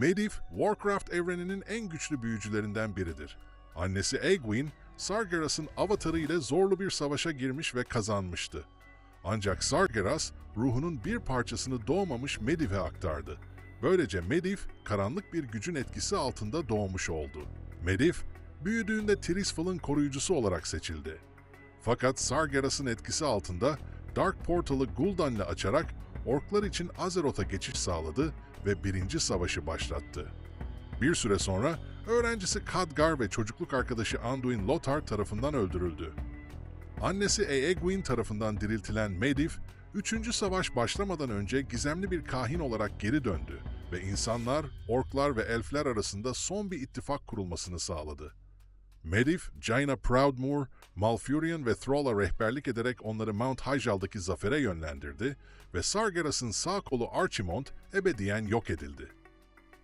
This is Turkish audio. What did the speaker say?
Medivh, Warcraft evreninin en güçlü büyücülerinden biridir. Annesi Egwene, Sargeras'ın avatarı ile zorlu bir savaşa girmiş ve kazanmıştı. Ancak Sargeras, ruhunun bir parçasını doğmamış Medivh'e aktardı. Böylece Medivh, karanlık bir gücün etkisi altında doğmuş oldu. Medivh, büyüdüğünde Tirisfal'ın koruyucusu olarak seçildi. Fakat Sargeras'ın etkisi altında Dark Portal'ı Gul'dan'la açarak orklar için Azeroth'a geçiş sağladı ve birinci savaşı başlattı. Bir süre sonra öğrencisi Khadgar ve çocukluk arkadaşı Anduin Lothar tarafından öldürüldü. Annesi Eegwine tarafından diriltilen Medivh, 3. savaş başlamadan önce gizemli bir kahin olarak geri döndü ve insanlar, orklar ve elfler arasında son bir ittifak kurulmasını sağladı. Medivh, Jaina Proudmoore, Malfurion ve Thrall'a rehberlik ederek onları Mount Hyjal'daki zafere yönlendirdi ve Sargeras'ın sağ kolu Archimond ebediyen yok edildi.